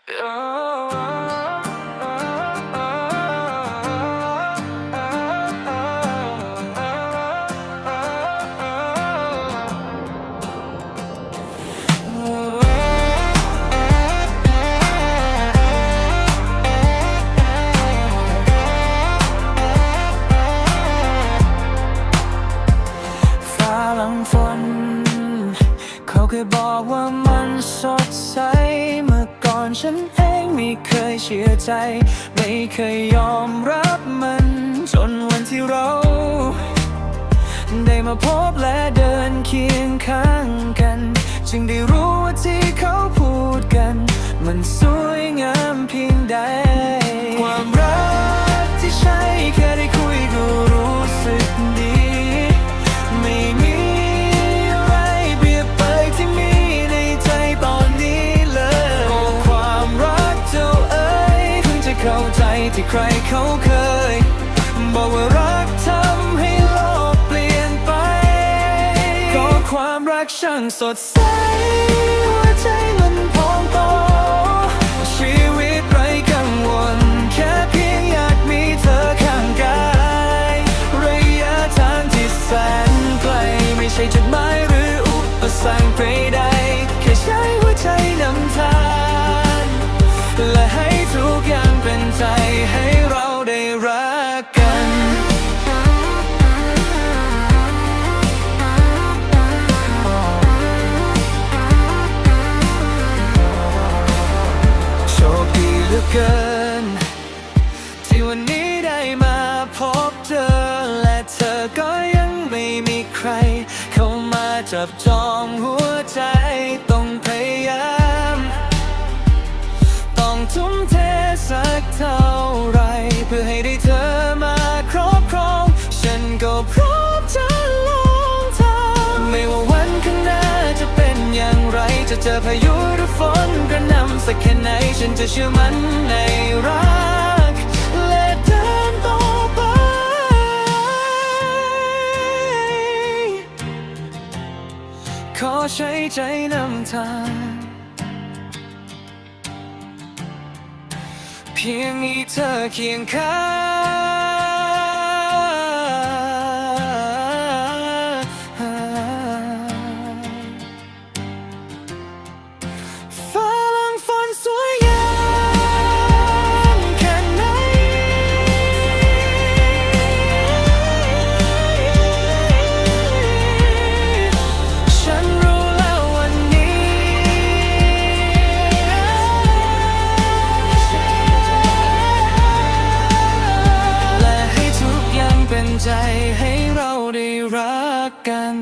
ฟ้าหลังฝนเขาเคยบอกว่ามันสดใส อก่อนฉันเองไม่เคยเชื่อใจ ไม่เคยยอมรับมัน จนวันที่เรา ได้มาพบและเดินเคียงข้างกัน จึงได้รู้ว่าที่เขาพูดกัน มันสว เข้าใจที่ใครเขาเคย บอกว่ารักทำให้โลกเปลี่ยนไป ก็ความรักช่างสดใส หัวใจมันพองโตชีวิตไร้กังวล แค่เพียงอยากมีเธอข้างกาย ระยะทางที่แสนไกลไม่ใช่จุดหมาย วันนี้ได้มาพบเธอ และเธอก็ยังไม่มีใคร เข้ามาจับจองหัวใจต้องพยายาม ต้องทุ่มเทสักเท่าไรเพื่อให้ได้เธอมาครอบครอง ฉันก็พร้อมจะลองทางไม่ว่าวันข้างหน้าจะเป็นอย่างไร จะเจอพายุหรือฝนกระหนำสักแค่ไหน ฉันจะเชื่อมันในรัก และเดินต่อไปขอใช้ใจนำทางเพียงมีเธอเคียงข้าง กกัน